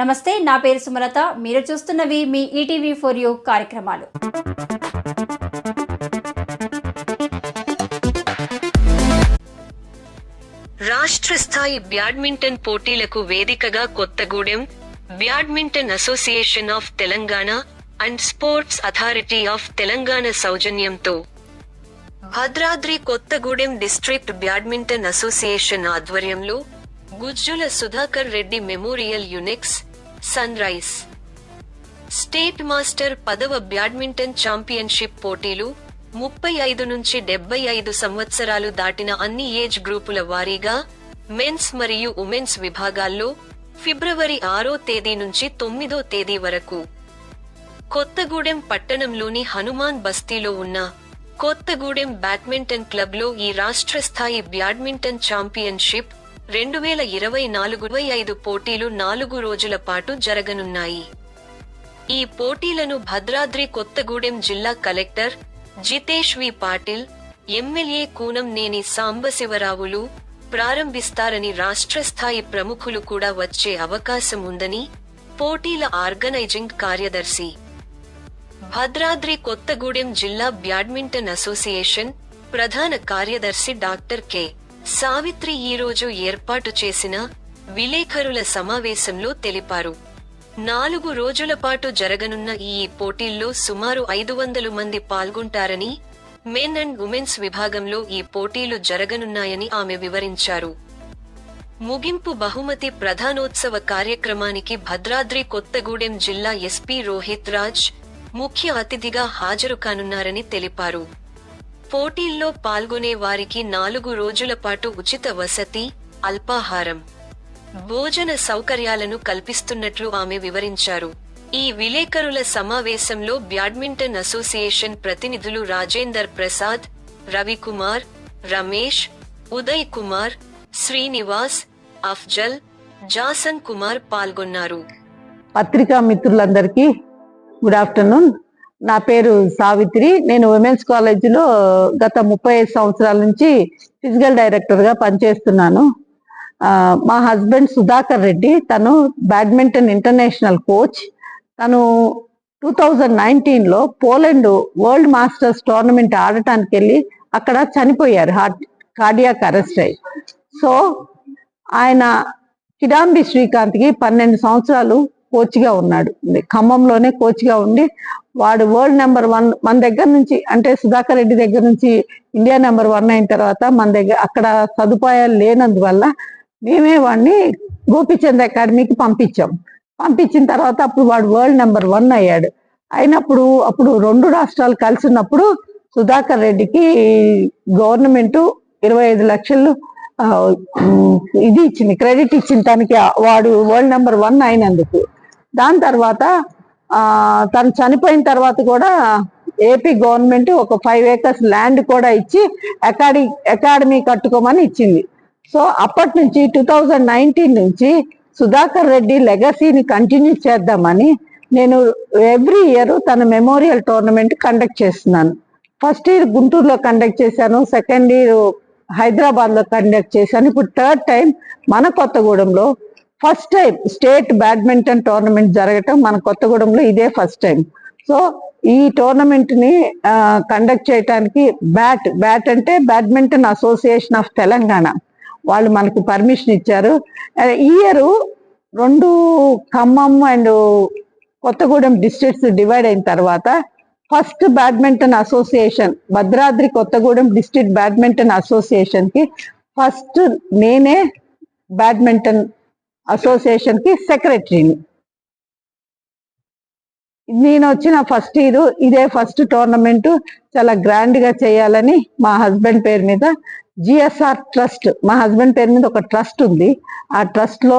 నమస్తే నా పేరు సుమలత. మీరు చూస్తున్నవి మీ ఈటీవీ ఫోర్ యూ కార్యక్రమాలు. రాష్ట్ర స్థాయి బ్యాడ్మింటన్ పోటీలకు వేదికగా Kothagudem badminton association of Telangana and sports authority of Telangana సౌజన్యంతో Bhadradri Kothagudem district badminton association ఆధ్వర్యంలో Gujjula Sudhakar Reddy memorial Yonex sunrise state master పదవ బ్యాడ్మింటన్ ఛాంపియన్షిప్ పోటీలు ముప్పై ఐదు నుంచి డెబ్బై ఐదు సంవత్సరాలు దాటిన అన్ని ఏజ్ గ్రూపుల వారీగా మెన్స్ మరియు ఉమెన్స్ విభాగాల్లో ఫిబ్రవరి ఆరో తేదీ నుంచి తొమ్మిదో తేదీ వరకు. కొత్తగూడెం పట్టణంలోని హనుమాన్ బస్తీలో ఉన్న కొత్తగూడెం బ్యాడ్మింటన్ క్లబ్లో ఈ రాష్ట్ర స్థాయి బ్యాడ్మింటన్ ఛాంపియన్షిప్ రెండు వేల ఇరవై నాలుగు ఐదు పోటీలు నాలుగు రోజుల పాటు జరగనున్నాయి. ఈ పోటీలను భద్రాద్రి కొత్తగూడెం జిల్లా collector Jitesh V Patil MLA Kunamneni సాంబశివరావులు ప్రారంభిస్తారని రాష్ట్ర స్థాయి ప్రముఖులు కూడా వచ్చే అవకాశం ఉందని పోటీల ఆర్గనైజింగ్ కార్యదర్శి భద్రాద్రి కొత్తగూడెం జిల్లా బ్యాడ్మింటన్ అసోసియేషన్ ప్రధాన కార్యదర్శి డాక్టర్ కె. సావిత్రి ఈరోజు ఏర్పాటు చేసిన విలేకరుల సమావేశంలో తెలిపారు. నాలుగు రోజుల పాటు జరగనున్న ఈ పోటీల్లో సుమారు ఐదు వందలు మంది పాల్గొంటారని మెన్ అండ్ ఉమెన్స్ విభాగంలో ఈ పోటీలు జరగనున్నాయని ఆమె వివరించారు. ముగింపు బహుమతి ప్రధానోత్సవ కార్యక్రమానికి భద్రాద్రి కొత్తగూడెం జిల్లా ఎస్పీ రోహిత్ రాజ్ ముఖ్య అతిథిగా హాజరు కానున్నారని తెలిపారు. పోటీల్లో పాల్గొనే వారికి నాలుగు రోజుల పాటు ఉచిత వసతి అల్పాహారం భోజన సౌకర్యాలను కల్పిస్తున్నట్లు ఆమె వివరించారు. ఈ విలేకరుల సమావేశంలో బ్యాడ్మింటన్ అసోసియేషన్ ప్రతినిధులు రాజేందర్ ప్రసాద్ రవికుమార్ రమేష్ ఉదయ్ కుమార్ శ్రీనివాస్ అఫ్జల్ జాసన్ కుమార్ పాల్గొన్నారు. పత్రికా మిత్రులందరికీ గుడ్ ఆఫ్టర్నూన్. నా పేరు సావిత్రి. నేను ఉమెన్స్ కాలేజీలో గత ముప్పై ఐదు సంవత్సరాల నుంచి ఫిజికల్ డైరెక్టర్గా పనిచేస్తున్నాను. మా హస్బెండ్ సుధాకర్ రెడ్డి. తను బ్యాడ్మింటన్ ఇంటర్నేషనల్ కోచ్ తను టూ థౌజండ్ నైన్టీన్లో పోలాండ్ వరల్డ్ మాస్టర్స్ టోర్నమెంట్ ఆడటానికి వెళ్ళి అక్కడ చనిపోయారు. హార్ట్ కార్డియాక్ అరెస్ట్ అయ్యి సో ఆయన కిడాంబి శ్రీకాంత్కి పన్నెండు సంవత్సరాలు కోచ్గా ఉన్నాడు. ఖమ్మంలోనే కోచ్గా ఉండి వాడు వరల్డ్ నెంబర్ వన్ మన దగ్గర నుంచి అంటే సుధాకర్ రెడ్డి దగ్గర నుంచి ఇండియా నెంబర్ వన్ అయిన తర్వాత మన దగ్గర అక్కడ సదుపాయాలు లేనందువల్ల మేమే వాడిని గోపిచంద్ అకాడమీకి పంపించాం. పంపించిన తర్వాత అప్పుడు వాడు వరల్డ్ నెంబర్ వన్ అయ్యాడు. అయినప్పుడు అప్పుడు రెండు రాష్ట్రాలు కలిసి ఉన్నప్పుడు సుధాకర్ రెడ్డికి గవర్నమెంట్ ఇరవై ఐదు లక్షలు ఇది ఇచ్చింది క్రెడిట్ ఇచ్చిన తనకి వాడు వరల్డ్ నెంబర్ వన్ అయినందుకు. దాని తర్వాత తను చనిపోయిన తర్వాత కూడా ఏపీ గవర్నమెంట్ ఒక ఫైవ్ ఏకర్స్ ల్యాండ్ కూడా ఇచ్చి అకాడమీ అకాడమీ కట్టుకోమని ఇచ్చింది. సో అప్పటి నుంచి టూ థౌజండ్ నైన్టీన్ నుంచి సుధాకర్ రెడ్డి లెగసీని కంటిన్యూ చేద్దామని నేను ఎవ్రీ ఇయర్ తన మెమోరియల్ టోర్నమెంట్ కండక్ట్ చేస్తున్నాను. ఫస్ట్ ఇయర్ గుంటూరులో కండక్ట్ చేశాను సెకండ్ ఇయర్ హైదరాబాద్లో కండక్ట్ చేశాను. ఇప్పుడు థర్డ్ టైం మన కొత్తగూడెంలో first time state badminton tournament జరగటం మన కొత్తగూడెంలో ఇదే ఫస్ట్ టైం సో ఈ టోర్నమెంట్ని కండక్ట్ చేయడానికి బ్యాట్ బ్యాట్ అంటే బ్యాడ్మింటన్ అసోసియేషన్ ఆఫ్ తెలంగాణ. వాళ్ళు మనకు పర్మిషన్ ఇచ్చారు. ఇయర్ రెండు Khammam and Kothagudem districts divide అయిన తర్వాత first badminton association Bhadradri Kothagudem district badminton అసోసియేషన్కి first నేనే బ్యాడ్మింటన్ అసోసియేషన్కి సెక్రటరీని నేను వచ్చిన ఫస్ట్ ఇయర్ ఇదే ఫస్ట్ టోర్నమెంట్ చాలా గ్రాండ్గా చేయాలని మా హస్బెండ్ పేరు మీద జిఎస్ఆర్ ట్రస్ట్ మా హస్బెండ్ పేరు మీద ఒక ట్రస్ట్ ఉంది. ఆ ట్రస్ట్లో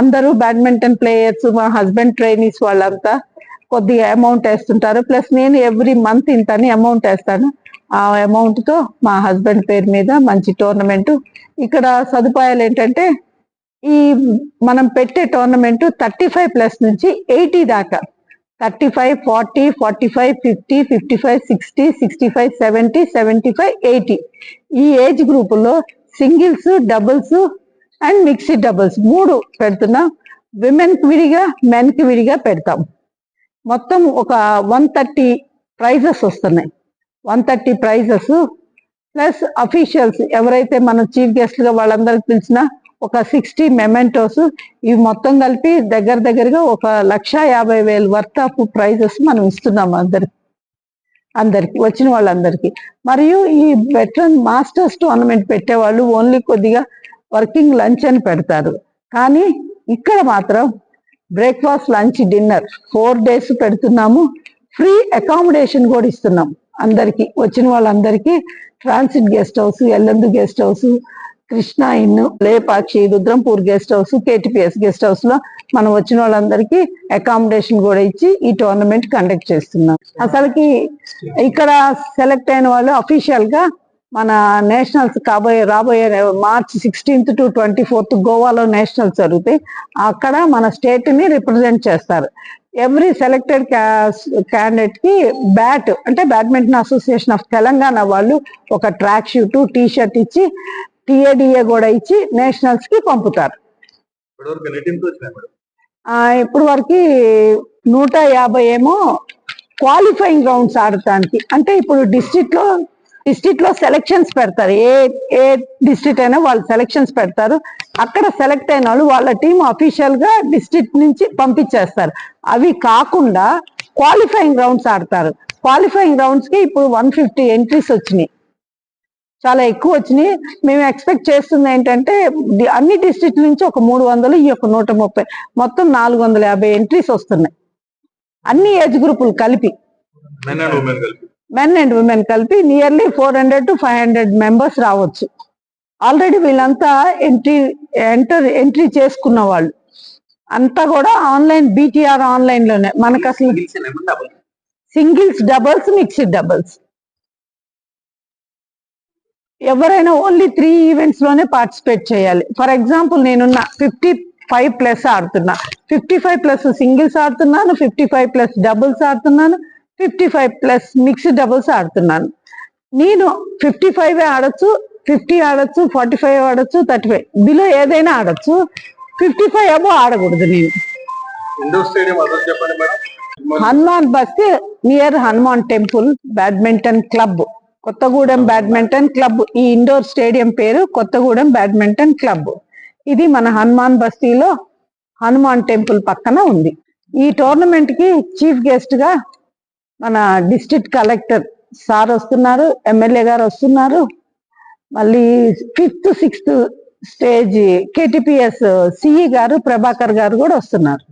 అందరూ బ్యాడ్మింటన్ ప్లేయర్స్ మా హస్బెండ్ ట్రైనీస్ వాళ్ళంతా కొద్దిగా అమౌంట్ వేస్తుంటారు. ప్లస్ నేను ఎవ్రీ మంత్ ఇంతని అమౌంట్ వేస్తాను. ఆ అమౌంట్తో మా హస్బెండ్ పేరు మీద మంచి టోర్నమెంట్ ఇక్కడ సదుపాయాలు ఏంటంటే ఈ మనం పెట్టే టోర్నమెంట్ థర్టీ ఫైవ్ ప్లస్ నుంచి ఎయిటీ దాకా. Thirty five forty forty five fifty fifty five sixty sixty five seventy seventy five eighty. ఈ ఏజ్ గ్రూపులో singles doubles and mixed doubles మూడు పెడుతున్నాం. విమెన్కి విడిగా మెన్కి విడిగా పెడతాం. మొత్తం ఒక వన్ థర్టీ ప్రైజెస్ వస్తున్నాయి. One thirty prizes plus officials ఎవరైతే మన చీఫ్ గెస్ట్ వాళ్ళందరికి పిలిచినా ఒక సిక్స్టీ మెమెంటోస్ ఇవి మొత్తం కలిపి దగ్గర దగ్గరగా ఒక లక్ష యాభై వేలు వర్త్ ఆఫ్ ప్రైజెస్ మనం ఇస్తున్నాం అందరికి అందరికి వచ్చిన వాళ్ళందరికీ. మరియు ఈ వెటరన్ మాస్టర్స్ టోర్నమెంట్ పెట్టేవాళ్ళు ఓన్లీ కొద్దిగా వర్కింగ్ లంచ్ అని పెడతారు. కానీ ఇక్కడ మాత్రం breakfast lunch dinner four days పెడుతున్నాము. ఫ్రీ అకామిడేషన్ కూడా ఇస్తున్నాం అందరికీ వచ్చిన వాళ్ళందరికీ. Transit guest house Yellandu guest house Krishna inn Lepakshi Rudrampur guest house KTPS guest హౌస్లో మనం వచ్చిన వాళ్ళందరికీ అకామిడేషన్ కూడా ఇచ్చి ఈ టోర్నమెంట్ కండక్ట్ చేస్తున్నాం. అసలుకి ఇక్కడ సెలెక్ట్ అయిన వాళ్ళు అఫీషియల్గా మన నేషనల్స్ కాబోయే రాబోయే March sixteenth to twenty fourth గోవాలో నేషనల్స్ జరుగుతాయి అక్కడ మన స్టేట్ని రిప్రజెంట్ చేస్తారు. ఎవ్రీ సెలెక్టెడ్ క్యాండిడేట్కి బ్యాట్ అంటే బ్యాడ్మింటన్ అసోసియేషన్ ఆఫ్ తెలంగాణ వాళ్ళు ఒక ట్రాక్ షూట్ టీ షర్ట్ ఇచ్చి టిఏడిఏ కూడా ఇచ్చి నేషనల్స్కి పంపుతారు. ఇప్పుడు వరకు నూట యాభై ఏమో క్వాలిఫైయింగ్ రౌండ్స్ ఆడటానికి. అంటే ఇప్పుడు డిస్ట్రిక్ట్లో డిస్ట్రిక్ట్లో సెలెక్షన్స్ పెడతారు. ఏ ఏ డిస్ట్రిక్ట్ అయినా వాళ్ళు సెలెక్షన్స్ పెడతారు. అక్కడ సెలెక్ట్ అయిన వాళ్ళు వాళ్ళ టీం అఫీషియల్గా డిస్ట్రిక్ట్ నుంచి పంపించేస్తారు. అవి కాకుండా క్వాలిఫైయింగ్ రౌండ్స్ ఆడతారు. క్వాలిఫైయింగ్ రౌండ్స్కి ఇప్పుడు వన్ ఫిఫ్టీ ఎంట్రీస్ వచ్చినాయి. చాలా ఎక్కువ వచ్చినాయి. మేము ఎక్స్పెక్ట్ చేస్తుంది ఏంటంటే అన్ని డిస్ట్రిక్ట్ నుంచి ఒక మూడు వందలు ఈ యొక్క నూట ముప్పై మొత్తం నాలుగు వందల యాభై ఎంట్రీస్ వస్తున్నాయి. అన్ని ఏజ్ గ్రూపులు కలిపి. మెన్ అండ్ ఉమెన్ కలిపి. మెన్ అండ్ ఉమెన్ కలిపి nearly four hundred to five hundred members రావచ్చు. ఆల్రెడీ వీళ్ళంతా ఎంట్రీ ఎంటర్ ఎంట్రీ చేసుకున్న వాళ్ళు. అంతా కూడా ఆన్లైన్ బీటీఆర్ ఆన్లైన్లోనే. మనకు అసలు సింగిల్స్ డబుల్స్ మిక్స్డ్ డబుల్స్ ఎవరైనా ఓన్లీ త్రీ ఈవెంట్స్లోనే పార్టిసిపేట్ చేయాలి. ఫర్ ఎగ్జాంపుల్ నేనున్న ఫిఫ్టీ ఫైవ్ ప్లస్ ఆడుతున్నా. ఫిఫ్టీ ఫైవ్ ప్లస్ సింగిల్స్ ఆడుతున్నాను ఫిఫ్టీ ఫైవ్ ప్లస్ డబుల్స్ ఆడుతున్నాను fifty five plus mixed doubles ఆడుతున్నాను. నేను ఫిఫ్టీ ఫైవ్ ఆడొచ్చు ఫిఫ్టీ ఆడొచ్చు ఫార్టీ ఫైవ్ ఆడొచ్చు థర్టీ ఫైవ్ బిలో ఏదైనా ఆడొచ్చు. ఫిఫ్టీ ఫైవ్ అబో ఆడకూడదు నేను. Hanuman Basti near Hanuman temple badminton club Kothagudem badminton club ఈ ఇండోర్ స్టేడియం పేరు కొత్తగూడెం బ్యాడ్మింటన్ క్లబ్. ఇది మన హనుమాన్ బస్తీలో హనుమాన్ టెంపుల్ పక్కన ఉంది. ఈ టోర్నమెంట్కి చీఫ్ గెస్ట్గా మన డిస్ట్రిక్ట్ కలెక్టర్ సార్ వస్తున్నారు ఎమ్మెల్యే గారు వస్తున్నారు. మళ్ళీ fifth sixth stage KTPS CE గారు ప్రభాకర్ గారు కూడా వస్తున్నారు.